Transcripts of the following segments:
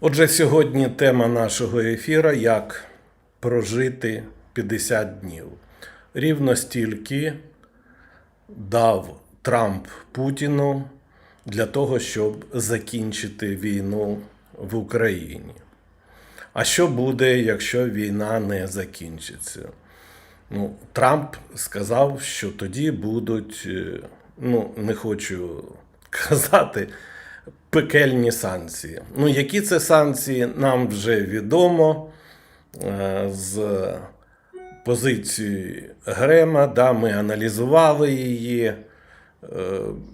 Отже, сьогодні тема нашого ефіру як прожити 50 днів. Рівно стільки дав Трамп Путіну для того, щоб закінчити війну в Україні. А що буде, якщо війна не закінчиться? Ну, Трамп сказав, що тоді будуть, е, ну, не хочу казати, пекельні санкції. Ну, які це санкції, нам вже відомо е, з позиції Грема. Да, ми аналізували її е,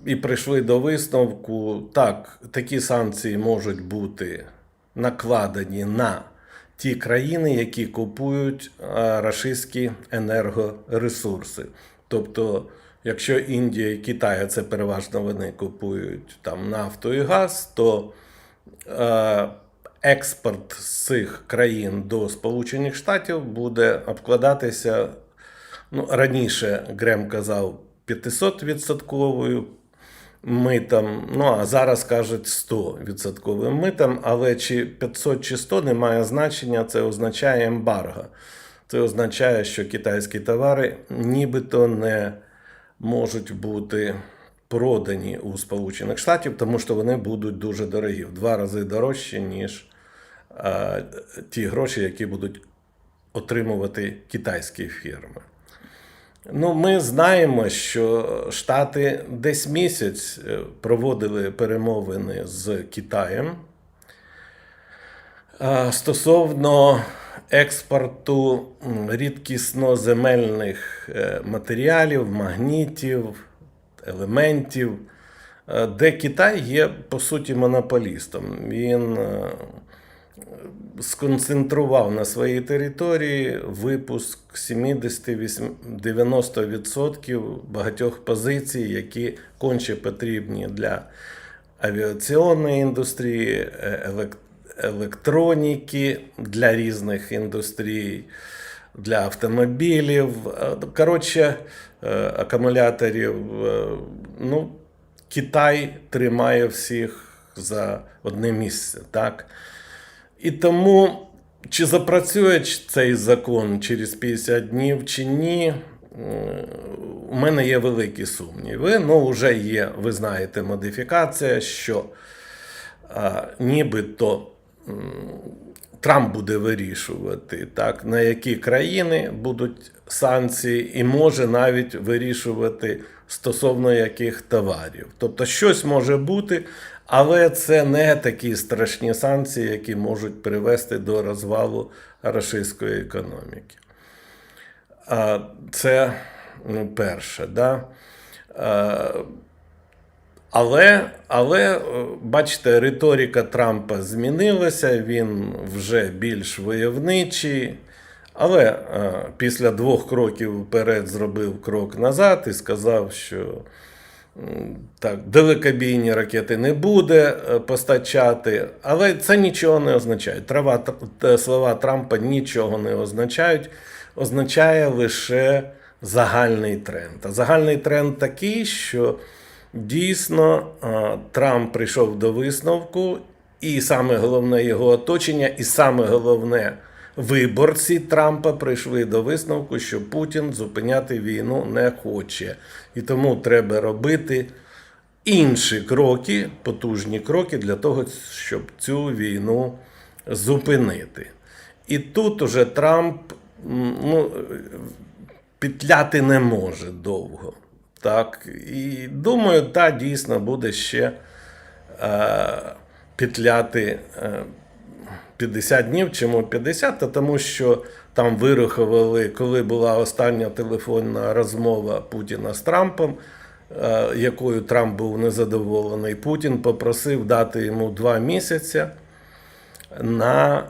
і прийшли до висновку. Так, такі санкції можуть бути накладені на ті країни, які купують е, рашистські енергоресурси. Тобто, якщо Індія і Китай, це переважно вони купують там нафту і газ, то е, експорт з цих країн до Сполучених Штатів буде обкладатися. Ну, раніше Грем казав 500% митом, ну а зараз кажуть 100% митом, але чи 500 чи 100 не має значення, це означає ембарго. Це означає, що китайські товари нібито не можуть бути продані у Сполучених Штатів, тому що вони будуть дуже дорогі, в два рази дорожчі, ніж а, ті гроші, які будуть отримувати китайські фірми. Ну, ми знаємо, що Штати десь місяць е, проводили перемовини з Китаєм е, стосовно експорту м, рідкісноземельних е, матеріалів, магнітів, елементів, е, де Китай є по суті монополістом. Він е, сконцентрував на своїй території випуск 70-90% багатьох позицій, які конче потрібні для авіаційної індустрії, е, елек- електроніки, для різних індустрій, для автомобілів, е, коротше, е, акумуляторів. Е, Ну, Китай тримає всіх за одне місце. Так? І тому, чи запрацює цей закон через 50 днів, чи ні, у мене є великі сумніви. Ну, вже є, ви знаєте, модифікація, що а, нібито Трамп буде вирішувати, так, на які країни будуть санкції, і може навіть вирішувати стосовно яких товарів. Тобто щось може бути, але це не такі страшні санкції, які можуть привести до розвалу рашистської економіки. Це ну, перше. Да? Але, але, е, бачите, риторика Трампа змінилася, він вже більш войовничий. Але е, після двох кроків вперед зробив крок назад і сказав, що так, далекобійні ракети не буде е, постачати. Але це нічого не означає. Трава, слова Трампа нічого не означають. Означає лише загальний тренд. А загальний тренд такий, що дійсно Трамп прийшов до висновку, і саме головне його оточення, і саме головне виборці Трампа прийшли до висновку, що Путін зупиняти війну не хоче. І тому треба робити інші кроки, потужні кроки для того, щоб цю війну зупинити. І тут уже Трамп ну, петляти не може довго. Так? І думаю, та дійсно буде ще е, петляти е, 50 днів. Чому 50? Та тому що там вирахували, коли була остання телефонна розмова Путіна з Трампом, е, якою Трамп був незадоволений. Путін попросив дати йому два місяці на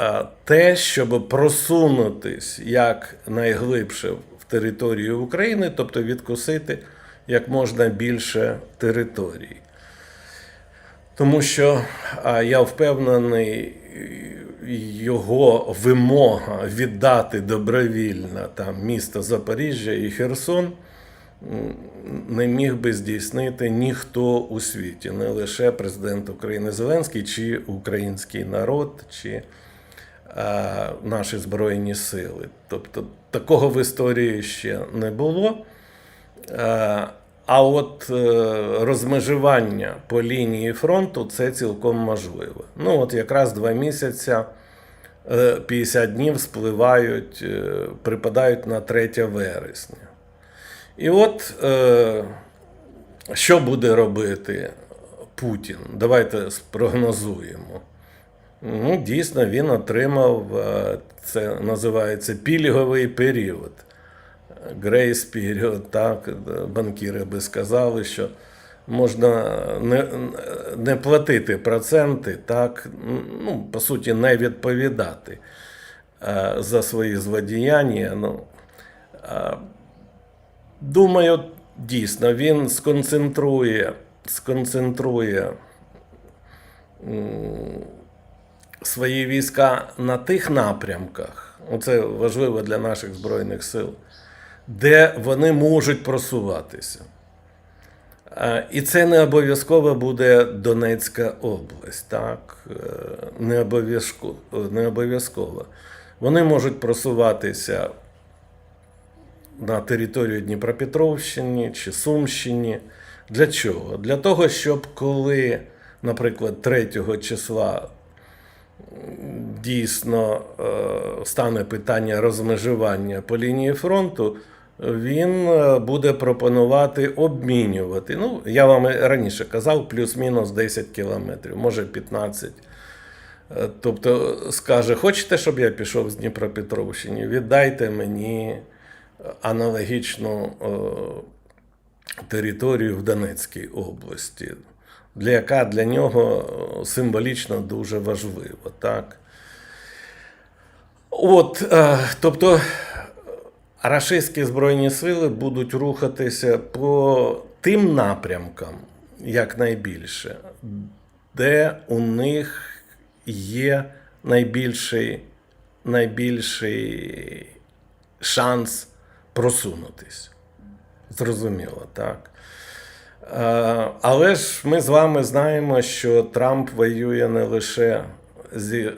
е, те, щоб просунутись як найглибше територію України, тобто відкусити як можна більше територій. Тому що я впевнений, його вимога віддати добровільно там місто Запоріжжя і Херсон не міг би здійснити ніхто у світі, не лише президент України Зеленський, чи український народ, чи а, наші Збройні Сили. Тобто такого в історії ще не було. Е, А от е, розмежування по лінії фронту це цілком можливо. Ну, от якраз два місяці, е, 50 днів спливають, е, припадають на 3 вересня. І от е, що буде робити Путін? Давайте спрогнозуємо. Ну, дійсно, він отримав, е, це називається пільговий період. Грейс період, так, банкіри би сказали, що можна не, не платити проценти, так, ну, по суті, не відповідати е, за свої злодіяння. Ну, е, думаю, дійсно, він сконцентрує, сконцентрує свої війська на тих напрямках, оце важливо для наших Збройних сил, де вони можуть просуватися. Е, І це не обов'язково буде Донецька область, так? Е, Не обов'язково. Не обов'язково. Вони можуть просуватися на територію Дніпропетровщини чи Сумщини. Для чого? Для того, щоб коли, наприклад, 3 числа дійсно е, стане питання розмежування по лінії фронту, він е, буде пропонувати обмінювати. Ну, я вам раніше казав, плюс-мінус 10 кілометрів, може 15. Е, Тобто скаже, хочете, щоб я пішов з Дніпропетровщини? Віддайте мені аналогічну територію в Донецькій області, для яка для нього е, символічно дуже важлива. Так? От, е, тобто, рашистські збройні сили будуть рухатися по тим напрямкам, якнайбільше, де у них є найбільший, найбільший шанс просунутись. Зрозуміло, так. Е, Але ж ми з вами знаємо, що Трамп воює не лише зі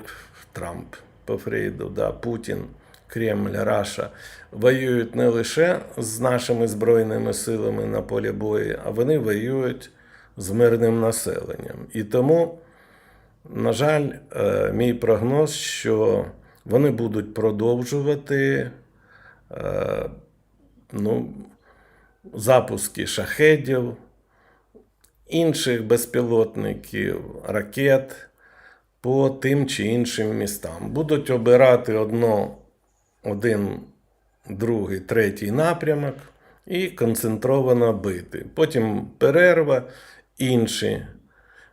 Трамп по Фрейду, да, Путін, Кремль, Раша воюють не лише з нашими збройними силами на полі бою, а вони воюють з мирним населенням. І тому, на жаль, е, мій прогноз, що вони будуть продовжувати е, ну, запуски шахедів, інших безпілотників, ракет по тим чи іншим містам. Будуть обирати одно, один, другий, третій напрямок і концентровано бити. Потім перерва, інші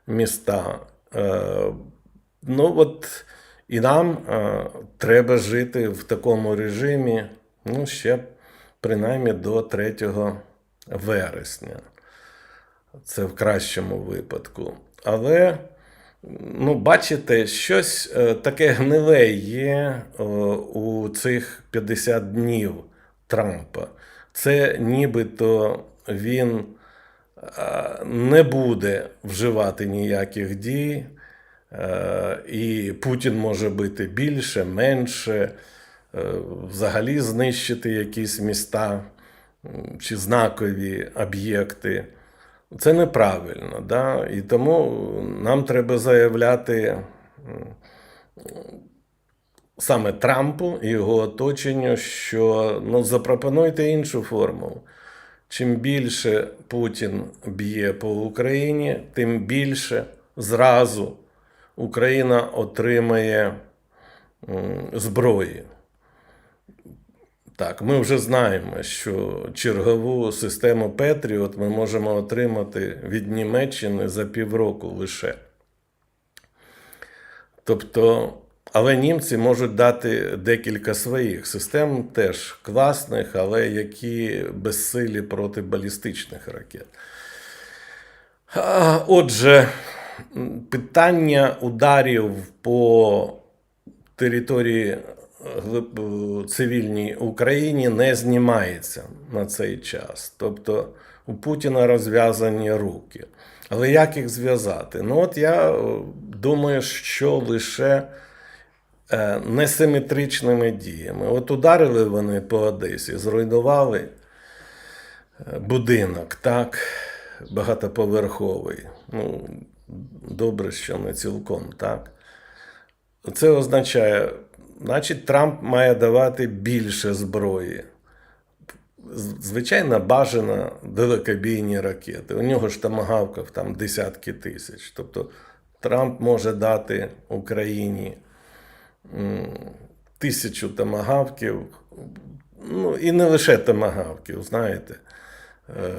міста. Е, Ну, от і нам е, треба жити в такому режимі, ну, ще принаймні до 3 вересня. Це в кращому випадку. Але, ну, бачите, щось е, таке гниле є е, у цих 50 днів Трампа. Це нібито він е, не буде вживати ніяких дій. І Путін може бити більше, менше, взагалі знищити якісь міста чи знакові об'єкти. Це неправильно. Да? І тому нам треба заявляти саме Трампу і його оточенню, що ну, запропонуйте іншу формулу. Чим більше Путін б'є по Україні, тим більше зразу Україна отримає зброї. Так, ми вже знаємо, що чергову систему Петріот ми можемо отримати від Німеччини за півроку лише. Тобто, але німці можуть дати декілька своїх систем, теж класних, але які безсилі проти балістичних ракет. Отже, питання ударів по території цивільній Україні не знімається на цей час. Тобто у Путіна розв'язані руки. Але як їх зв'язати? Ну, от я е, думаю, що лише е, несиметричними діями. От ударили вони по Одесі, зруйнували е, будинок, так, багатоповерховий. Ну, добре, що не цілком, так. Це означає, значить, Трамп має давати більше зброї. Звичайно, бажано далекобійні ракети. У нього ж тамагавків там десятки тисяч. Тобто Трамп може дати Україні тисячу тамагавків, ну і не лише тамагавків, знаєте. Е,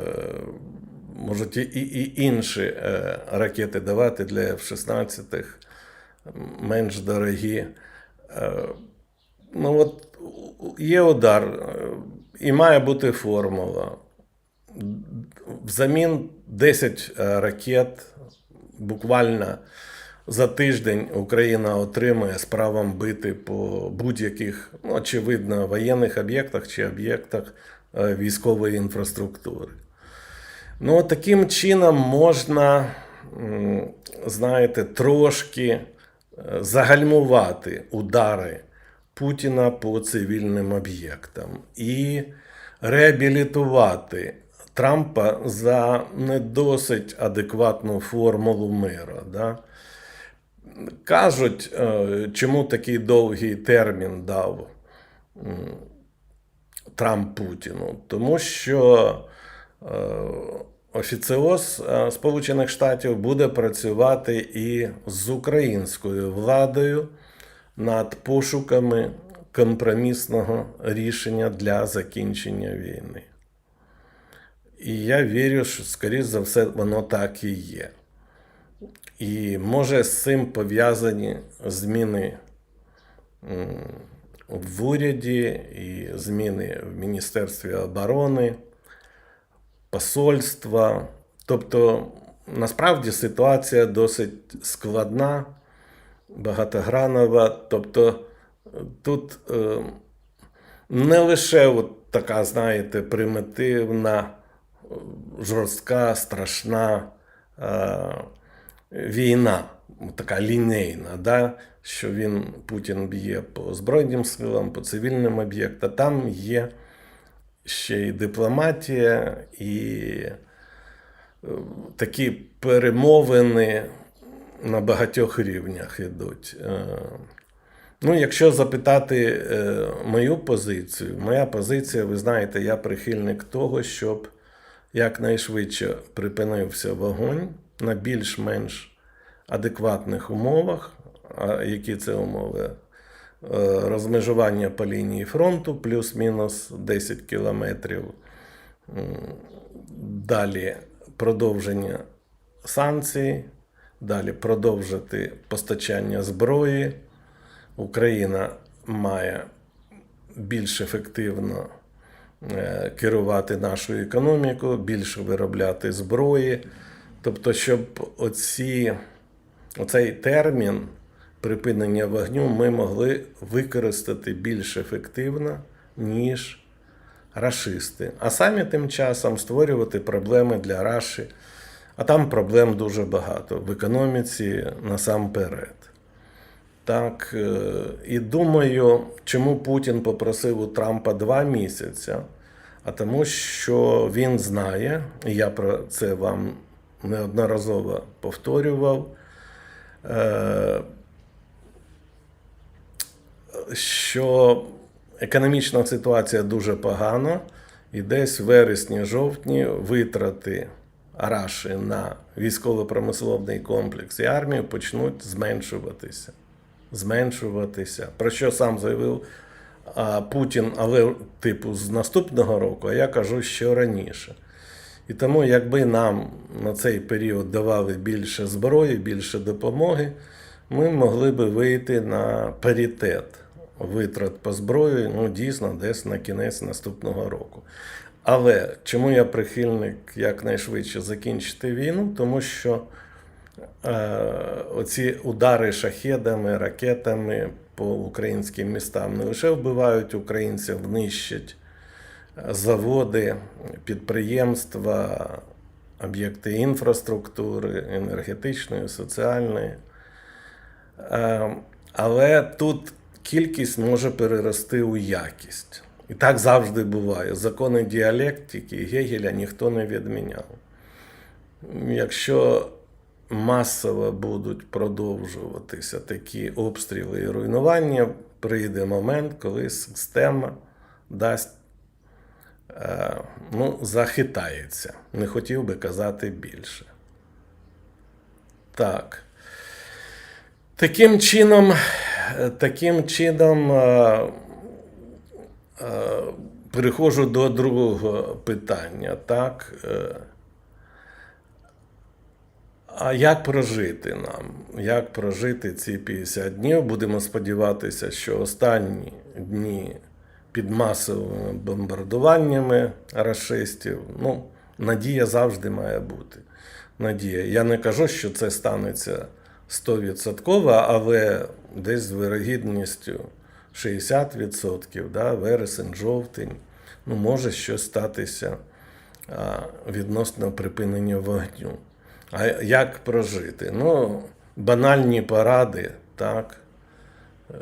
можуть і, і інші е, ракети давати для F-16, менш дорогі. Е, ну, от є удар, е, і має бути формула. Взамін 10 е, ракет буквально за тиждень Україна отримає з правом бити по будь-яких, ну, очевидно, воєнних об'єктах чи об'єктах військової інфраструктури. Ну, таким чином можна, знаєте, трошки загальмувати удари Путіна по цивільним об'єктам і реабілітувати Трампа за не досить адекватну формулу миру. Да? Кажуть, е, чому такий довгий термін дав Трамп Путіну? Тому що е, офіціоз е, Сполучених Штатів буде працювати і з українською владою над пошуками компромісного рішення для закінчення війни. І я вірю, що, скоріш за все, воно так і є. І може з цим пов'язані зміни в уряді і зміни в Міністерстві оборони, посольства. Тобто, насправді ситуація досить складна, багатогранова. Тобто, тут е, не лише от така, знаєте, примітивна, е, жорстка, страшна е, війна, така лінейна, да? що він Путін б'є по Збройним силам, по цивільним об'єктам. Там є ще й дипломатія, і е, такі перемовини на багатьох рівнях йдуть. Е, Ну, якщо запитати е, мою позицію, моя позиція, ви знаєте, я прихильник того, щоб якнайшвидше припинився вогонь на більш-менш адекватних умовах. Які це умови? Е, Розмежування по лінії фронту плюс-мінус 10 кілометрів. Далі продовження санкцій, далі продовжити постачання зброї. Україна має більш ефективно е, керувати нашою економікою, більше виробляти зброї. Тобто, щоб оці, оцей термін припинення вогню ми могли використати більш ефективно, ніж рашисти. А самі тим часом створювати проблеми для Раші. А там проблем дуже багато в економіці насамперед. Так, е, і думаю, чому Путін попросив у Трампа два місяці, а тому, що він знає, і я про це вам неодноразово повторював, е, що економічна ситуація дуже погана, і десь в вересні-жовтні витрати Раші на військово-промисловий комплекс і армію почнуть зменшуватися. Зменшуватися. Про що сам заявив а, Путін, але типу з наступного року, а я кажу, що раніше. І тому, якби нам на цей період давали більше зброї, більше допомоги, ми могли би вийти на паритет витрат по зброї, ну, дійсно, десь на кінець наступного року. Але чому я прихильник якнайшвидше закінчити війну? Тому що е, оці удари шахедами, ракетами по українським містам не лише вбивають українців, нищать е, заводи, підприємства, об'єкти інфраструктури, енергетичної, соціальної. Е, Але тут кількість може перерости у якість. І так завжди буває. Закони діалектики Гегеля ніхто не відміняв. Якщо масово будуть продовжуватися такі обстріли і руйнування, прийде момент, коли система дасть, е, ну, захитається. Не хотів би казати більше. Так. Таким чином, таким чином е, е, переходжу до другого питання. Так. Е, а як прожити нам? Як прожити ці 50 днів? Будемо сподіватися, що останні дні під масовими бомбардуваннями рашистів, ну, надія завжди має бути. Надія. Я не кажу, що це станеться 100%, але десь з вирогідністю 60%, да, вересень, жовтень, ну, може щось статися відносно припинення вогню. А як прожити? Ну, банальні поради, так. Е,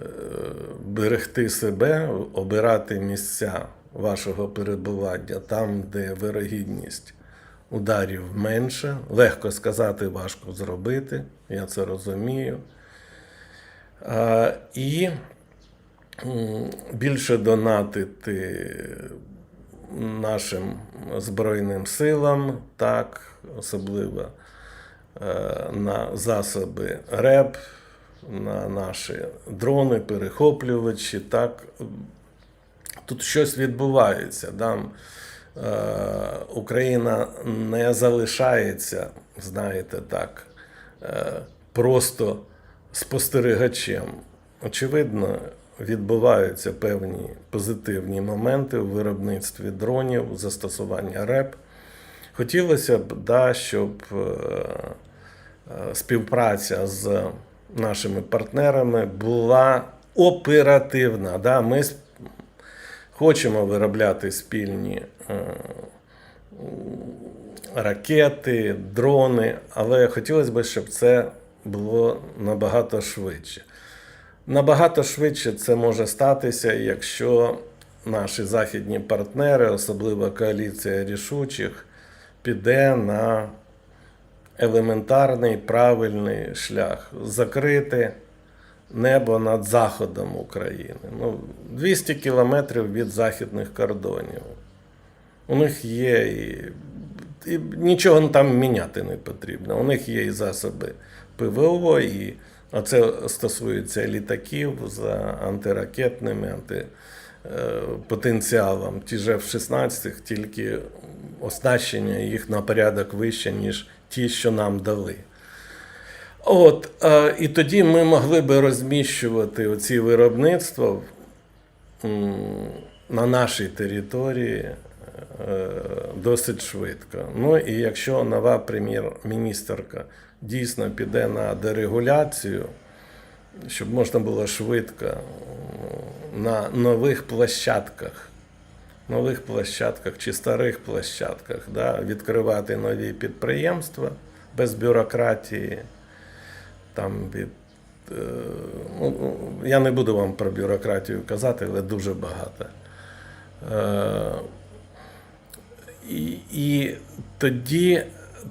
Берегти себе, обирати місця вашого перебування там, де вирогідність ударів менше. Легко сказати, важко зробити. Я це розумію. І більше донатити нашим Збройним силам, так, особливо е, на засоби РЕП, на наші дрони, перехоплювачі. Так. Тут щось відбувається. Да? Е, Україна не залишається, знаєте так, е, просто спостерігачем. Очевидно, відбуваються певні позитивні моменти у виробництві дронів, застосування РЕП. Хотілося б, да, щоб е, співпраця з нашими партнерами була оперативна. Да? Ми хочемо виробляти спільні е, ракети, дрони, але хотілося б, щоб це було набагато швидше. Набагато швидше це може статися, якщо наші західні партнери, особливо коаліція рішучих, піде на елементарний правильний шлях закрити небо над заходом України. Ну, 200 кілометрів від західних кордонів. У них є і, і нічого там міняти не потрібно. У них є і засоби ПВО, і а це стосується літаків з антиракетними анти, е. Ті ж F-16, тільки оснащення їх на порядок вище, ніж ті, що нам дали. От, е, і тоді ми могли би розміщувати оці виробництва м, на нашій території е, досить швидко. Ну і якщо нова прем'єр-міністерка дійсно піде на дерегуляцію, щоб можна було швидко на нових площадках, нових площадках чи старих площадках да, відкривати нові підприємства без бюрократії. Там від, е, ну, ну, я не буду вам про бюрократію казати, але дуже багато. Е, і, і тоді,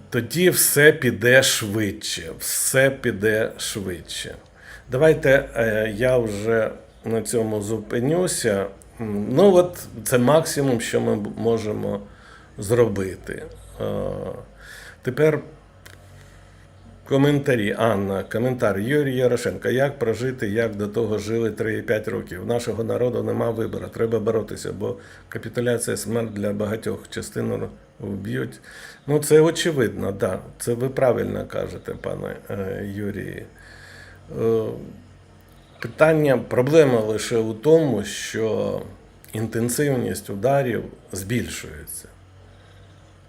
тоді все піде швидше. Все піде швидше. Давайте е, я вже на цьому зупинюся. Ну, от це максимум, що ми можемо зробити. Тепер Коментарі, Анна, коментар Юрій Ярошенко. Як прожити, як до того жили 3,5 років? Нашого народу нема вибору. Треба боротися, бо капітуляція смерть для багатьох частину вб'ють. Ну, це очевидно, да. Це ви правильно кажете, пане е, Юрій. Е, Питання, проблема лише у тому, що інтенсивність ударів збільшується.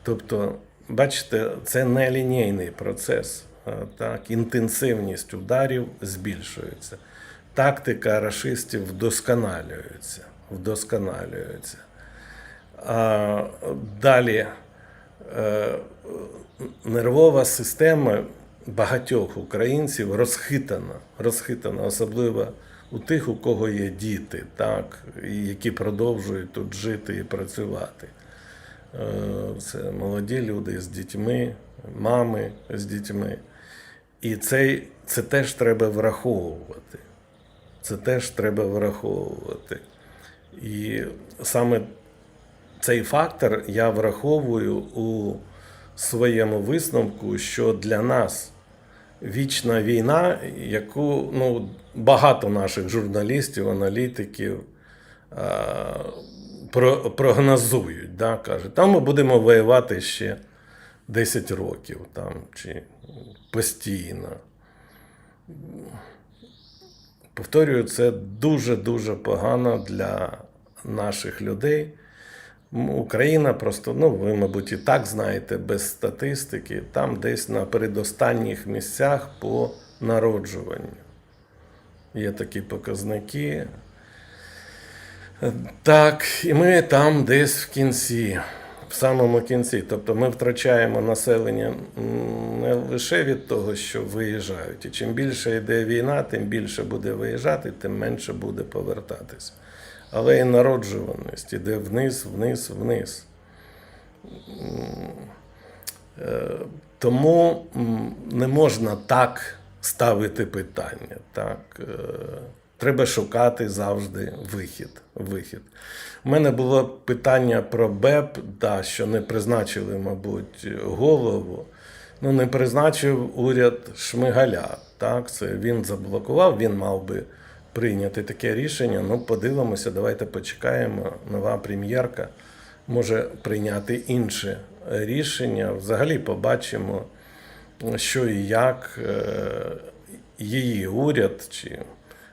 Тобто, бачите, це не лінійний процес. А, Так, інтенсивність ударів збільшується. тактика рашистів вдосконалюється. вдосконалюється. А далі е, нервова система багатьох українців розхитана, розхитана, особливо у тих, у кого є діти, так, які продовжують тут жити і працювати. Е, Це молоді люди з дітьми, мами з дітьми. І це, це теж треба враховувати. Це теж треба враховувати. І саме цей фактор я враховую у своєму висновку, що для нас вічна війна, яку ну, багато наших журналістів, аналітиків а, про, прогнозують. Да, кажуть, там ми будемо воювати ще 10 років там, чи постійно. Повторюю, це дуже-дуже погано для наших людей. Україна просто, ну ви, мабуть, і так знаєте, без статистики, там десь на передостанніх місцях по народжуванню. Є такі показники. Так, і ми там десь в кінці, в самому кінці. Тобто ми втрачаємо населення не лише від того, що виїжджають. І чим більше йде війна, тим більше буде виїжджати, тим менше буде повертатися. Але і народжуваність іде вниз, вниз, вниз. Е, Тому не можна так ставити питання. Так? Треба шукати завжди вихід. вихід. У мене було питання про БЕП, да, що не призначили, мабуть, голову. Ну, не призначив уряд Шмигаля. Так? Це він заблокував, він мав би прийняти таке рішення. Ну, подивимося, давайте почекаємо. Нова прем'єрка може прийняти інше рішення. Взагалі побачимо, що і як е, її уряд чи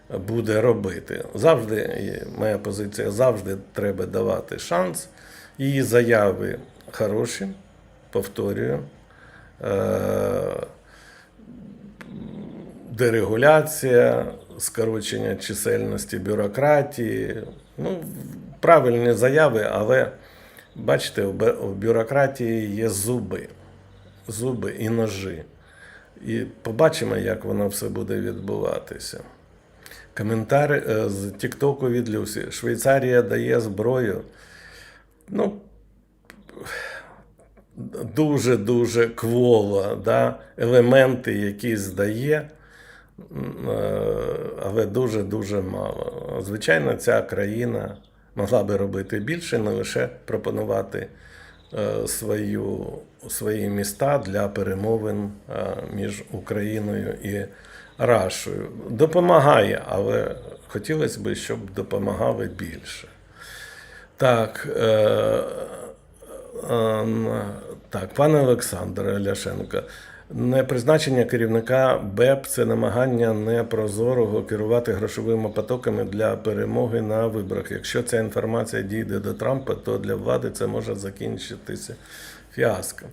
буде робити. Завжди моя позиція завжди треба давати шанс. Її заяви хороші, повторюю. Е, Дерегуляція, скорочення чисельності бюрократії. Ну, правильні заяви, але бачите, у бюрократії є зуби, зуби і ножі. І побачимо, як воно все буде відбуватися. Коментар е, з Тіктоку від Люсі. Швейцарія дає зброю. Ну, дуже-дуже кволо, да? елементи якісь здає, е, але дуже-дуже мало. Звичайно, ця країна могла би робити більше, не лише пропонувати е, свою, свої міста для перемовин між Україною і Рашою. Допомагає, але хотілося б, щоб допомагали більше. Так, е, е, так, пане Олександре Ляшенко, непризначення керівника БЕП це намагання непрозорого керувати грошовими потоками для перемоги на виборах. Якщо ця інформація дійде до Трампа, то для влади це може закінчитися фіаском.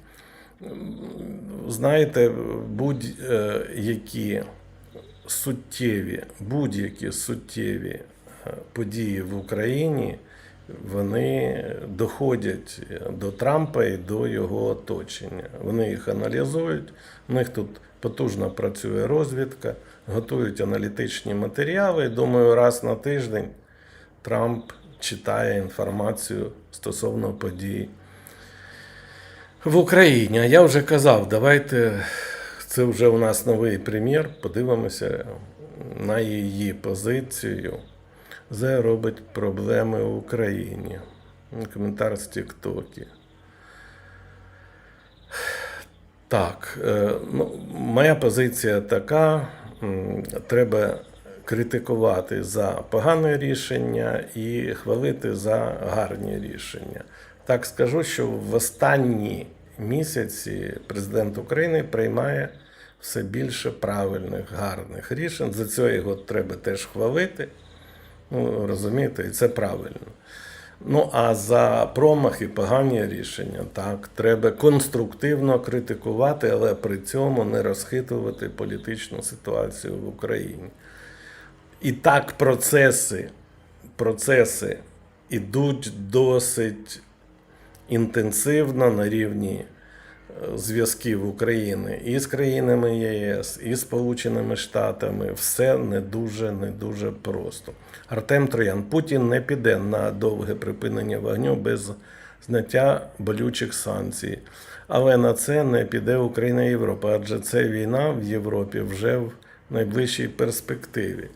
Знаєте, будь-які суттєві, будь-які суттєві е, події в Україні, вони доходять до Трампа і до його оточення. Вони їх аналізують. У них тут потужно працює розвідка, готують аналітичні матеріали. Думаю, раз на тиждень Трамп читає інформацію стосовно подій в Україні. А я вже казав, давайте це вже у нас новий прем'єр. Подивимося на її позицію. Зе робить проблеми в Україні. Коментар з Тіктокі. Так, е, ну, моя позиція така: треба критикувати за погане рішення і хвалити за гарні рішення. Так скажу, що в останні місяці президент України приймає все більше правильних, гарних рішень. За це його треба теж хвалити. Ну, розумієте, і це правильно. Ну, а за промахи, погані рішення, так, треба конструктивно критикувати, але при цьому не розхитувати політичну ситуацію в Україні. І так процеси, процеси ідуть досить інтенсивно на рівні зв'язків України і з країнами ЄС, і Сполученими Штатами. Все не дуже, не дуже просто. Артем Троян, Путін не піде на довге припинення вогню без зняття болючих санкцій. Але на це не піде Україна і Європа, адже це війна в Європі вже в найближчій перспективі.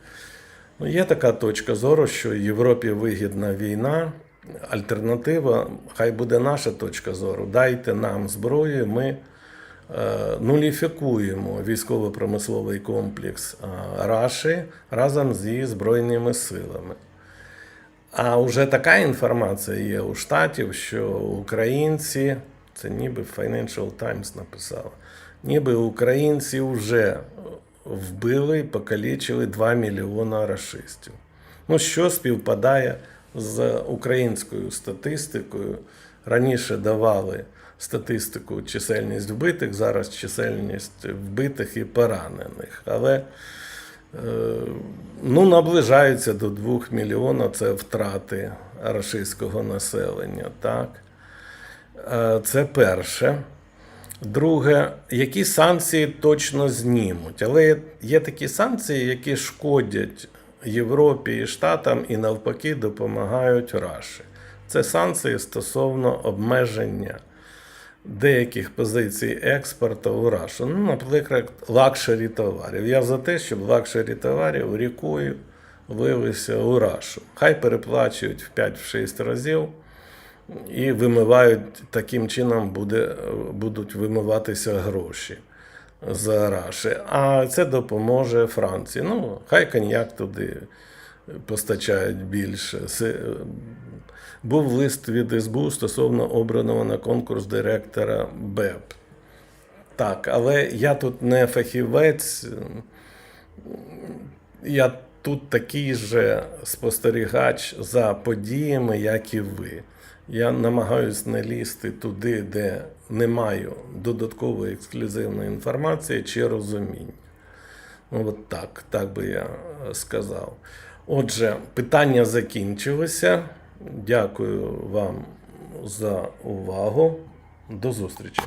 Ну, є така точка зору, що Європі вигідна війна. Альтернатива, хай буде наша точка зору. Дайте нам зброю, ми е, нуліфікуємо військово-промисловий комплекс е, Раші разом з її збройними силами. А вже така інформація є у штатів, що українці, це ніби Financial Times написала, ніби українці вже вбили покалічили 2 мільйона рашистів. Ну, що співпадає з українською статистикою. Раніше давали статистику чисельність вбитих, зараз чисельність вбитих і поранених. Але е, ну, наближаються до 2 мільйона це втрати рашистського населення. Так? Е, Це перше. Друге, які санкції точно знімуть. Але є такі санкції, які шкодять Європі і Штатам і навпаки допомагають Раші. Це санкції стосовно обмеження деяких позицій експорту у Рашу. Ну, наприклад, лакшері товарів. Я за те, щоб лакшері товарів рікою вилися у Рашу. Хай переплачують в 5-6 разів і вимивають таким чином буде, будуть вимиватися гроші з Раші. А це допоможе Франції. Ну, хай коньяк туди постачають більше. Був лист від СБУ стосовно обраного на конкурс директора БЕП. Так, але я тут не фахівець. Я тут такий же спостерігач за подіями, як і ви. Я намагаюсь не лізти туди, де не маю додаткової ексклюзивної інформації чи розуміння. Ну, от так, так би я сказав. Отже, питання закінчилося. Дякую вам за увагу. До зустрічі.